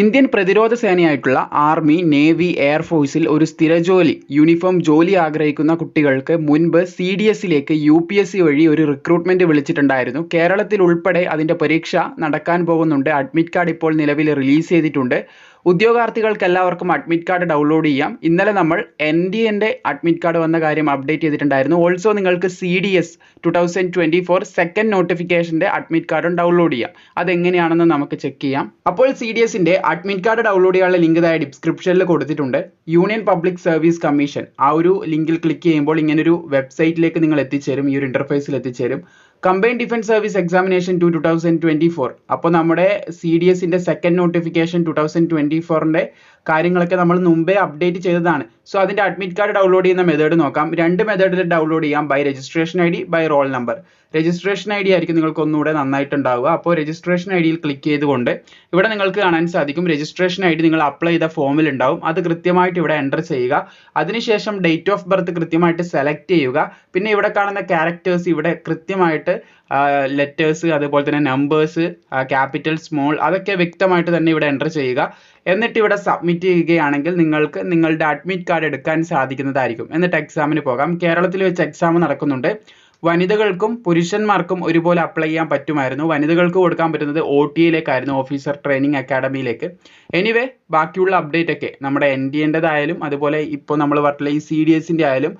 Indian പ്രതിരോധ സേനയായിട്ടുള്ള army navy എയർഫോഴ്സിൽ ഒരു സ്ഥിര ജോലി യൂണിഫോം ജോലി ആഗ്രഹിക്കുന്ന കുട്ടികൾക്ക് മുൻപ് സി ഡി എസിലേക്ക് യു പി എസ് സി വഴി ഒരു റിക്രൂട്ട്മെന്റ് വിളിച്ചിട്ടുണ്ടായിരുന്നു. കേരളത്തിൽ ഉൾപ്പെടെ അതിന്റെ പരീക്ഷ നടക്കാൻ പോകുന്നുണ്ട്. അഡ്മിറ്റ് കാർഡ് ഇപ്പോൾ നിലവിൽ റിലീസ് ചെയ്തിട്ടുണ്ട്. ഉദ്യോഗാർത്ഥികൾക്ക് എല്ലാവർക്കും അഡ്മിറ്റ് കാർഡ് ഡൗൺലോഡ് ചെയ്യാം. ഇന്നലെ നമ്മൾ എൻ ഡി എന്റെ അഡ്മിറ്റ് കാർഡ് വന്ന കാര്യം അപ്ഡേറ്റ് ചെയ്തിട്ടുണ്ടായിരുന്നു. ഓൾസോ നിങ്ങൾക്ക് C D S two thousand twenty four second നോട്ടിഫിക്കേഷന്റെ admit കാർഡും ഡൗൺലോഡ് ചെയ്യാം. അതെങ്ങനെയാണെന്ന് നമുക്ക് ചെക്ക് ചെയ്യാം. അപ്പോൾ സി ഡി എസിന്റെ അഡ്മിറ്റ് കാർഡ് ഡൗൺലോഡ് ചെയ്യാനുള്ള ലിങ്ക് ഇതായ ഡിസ്ക്രിപ്ഷനിൽ കൊടുത്തിട്ടുണ്ട്. യൂണിയൻ പബ്ലിക് സർവീസ് കമ്മീഷൻ ആ ഒരു ലിങ്കിൽ ക്ലിക്ക് ചെയ്യുമ്പോൾ ഇങ്ങനൊരു വെബ്സൈറ്റിലേക്ക് നിങ്ങൾ എത്തിച്ചേരും. ഈ ഒരു ഇന്റർഫേസിൽ എത്തിച്ചേരും. Combine defence service examination two two thousand twenty four അപ്പോൾ നമ്മുടെ സി ഡി എസിന്റെ second notification two thousand twenty ഫോറിന്റെ കാര്യങ്ങളൊക്കെ നമ്മൾ മുമ്പേ അപ്ഡേറ്റ് ചെയ്തതാണ്. സോ അതിന്റെ അഡ്മിറ്റ് കാർഡ് ഡൗൺലോഡ് ചെയ്യുന്ന മെത്തേഡ് നോക്കാം. രണ്ട് മെത്തേഡിൽ ഡൗൺലോഡ് ചെയ്യാം. By registration I D by roll number registration I D ആയിരിക്കും നിങ്ങൾക്ക് ഒന്നുകൂടെ നന്നായിട്ടുണ്ടാവുക. അപ്പോൾ രജിസ്ട്രേഷൻ ഐ ഡിയിൽ ക്ലിക്ക് ചെയ്തുകൊണ്ട് ഇവിടെ നിങ്ങൾക്ക് കാണാൻ സാധിക്കും. രജിസ്ട്രേഷൻ ഐ ഡി നിങ്ങൾ അപ്ലൈ ചെയ്ത ഫോമിൽ ഉണ്ടാവും. അത് കൃത്യമായിട്ട് ഇവിടെ എന്റർ ചെയ്യുക. അതിനുശേഷം ഡേറ്റ് ഓഫ് ബർത്ത് കൃത്യമായിട്ട് സെലക്ട് ചെയ്യുക. പിന്നെ ഇവിടെ കാണുന്ന ക്യാരക്ടേഴ്സ് ഇവിടെ കൃത്യമായിട്ട് ലെറ്റേഴ്സ് അതുപോലെ തന്നെ നമ്പേഴ്സ് ക്യാപിറ്റൽ സ്മോൾ അതൊക്കെ വ്യക്തമായിട്ട് തന്നെ ഇവിടെ എന്റർ ചെയ്യുക. എന്നിട്ട് ഇവിടെ സബ്മിറ്റ് ചെയ്യുകയാണെങ്കിൽ നിങ്ങൾക്ക് നിങ്ങളുടെ അഡ്മിറ്റ് കാർഡ് എടുക്കാൻ സാധിക്കുന്നതായിരിക്കും. എന്നിട്ട് എക്സാമിന് പോകാം. കേരളത്തിൽ വെച്ച് എക്സാം നടക്കുന്നുണ്ട്. വനിതകൾക്കും പുരുഷന്മാർക്കും ഒരുപോലെ അപ്ലൈ ചെയ്യാൻ പറ്റുമായിരുന്നു. വനിതകൾക്ക് കൊടുക്കാൻ പറ്റുന്നത് ഒ ടി എയിലേക്കായിരുന്നു ഓഫീസർ ട്രെയിനിങ് അക്കാഡമിയിലേക്ക് എനിവേ ബാക്കിയുള്ള അപ്ഡേറ്റ് ഒക്കെ നമ്മുടെ എൻ ഡി എന്റെതായാലും അതുപോലെ ഇപ്പോൾ നമ്മൾ പറഞ്ഞില്ല ഈ സി ഡി എസിന്റെ ആയാലും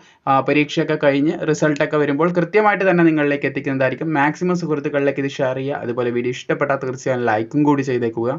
പരീക്ഷയൊക്കെ കഴിഞ്ഞ് റിസൾട്ടൊക്കെ വരുമ്പോൾ കൃത്യമായിട്ട് തന്നെ നിങ്ങളിലേക്ക് എത്തിക്കുന്നതായിരിക്കും. മാക്സിമം സുഹൃത്തുക്കളിലേക്ക് ഇത് ഷെയർ ചെയ്യുക. അതുപോലെ വീഡിയോ ഇഷ്ടപ്പെട്ടാൽ തീർച്ചയായും ലൈക്കും കൂടി ചെയ്തേക്കുക.